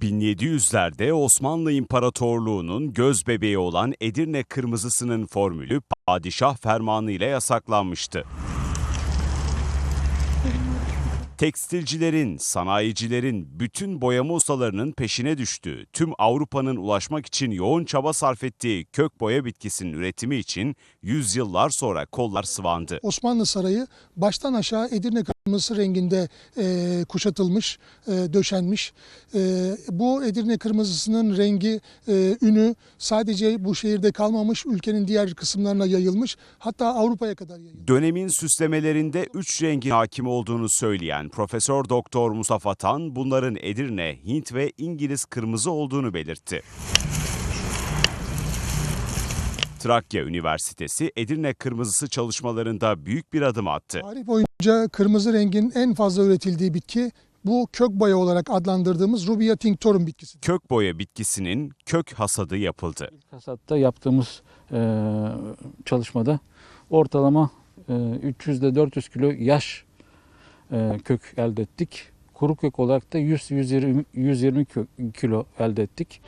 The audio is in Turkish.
1700'lerde Osmanlı İmparatorluğu'nun göz bebeği olan Edirne kırmızısının formülü padişah fermanı ile yasaklanmıştı. Tekstilcilerin, sanayicilerin, bütün boyama ustalarının peşine düştüğü, tüm Avrupa'nın ulaşmak için yoğun çaba sarf ettiği kök boya bitkisinin üretimi için yüzyıllar sonra kollar sıvandı. Osmanlı Sarayı baştan aşağı Edirne kırmızısı renginde e, kuşatılmış, e, döşenmiş. E, bu Edirne kırmızısının rengi, e, ünü sadece bu şehirde kalmamış, ülkenin diğer kısımlarına yayılmış. Hatta Avrupa'ya kadar yayılmış. Dönemin süslemelerinde üç rengin hakim olduğunu söyleyen Profesör Doktor Mustafa Tan bunların Edirne, Hint ve İngiliz kırmızı olduğunu belirtti. Trakya Üniversitesi Edirne kırmızısı çalışmalarında büyük bir adım attı. Tarih boyunca kırmızı rengin en fazla üretildiği bitki bu kök boya olarak adlandırdığımız Rubia tinctorum bitkisi. Kök boya bitkisinin kök hasadı yapıldı. Hasatta yaptığımız e, çalışmada ortalama e, 300 ile 400 kilo yaş e, kök elde ettik. Kuru kök olarak da 100-120 120 kö- kilo elde ettik.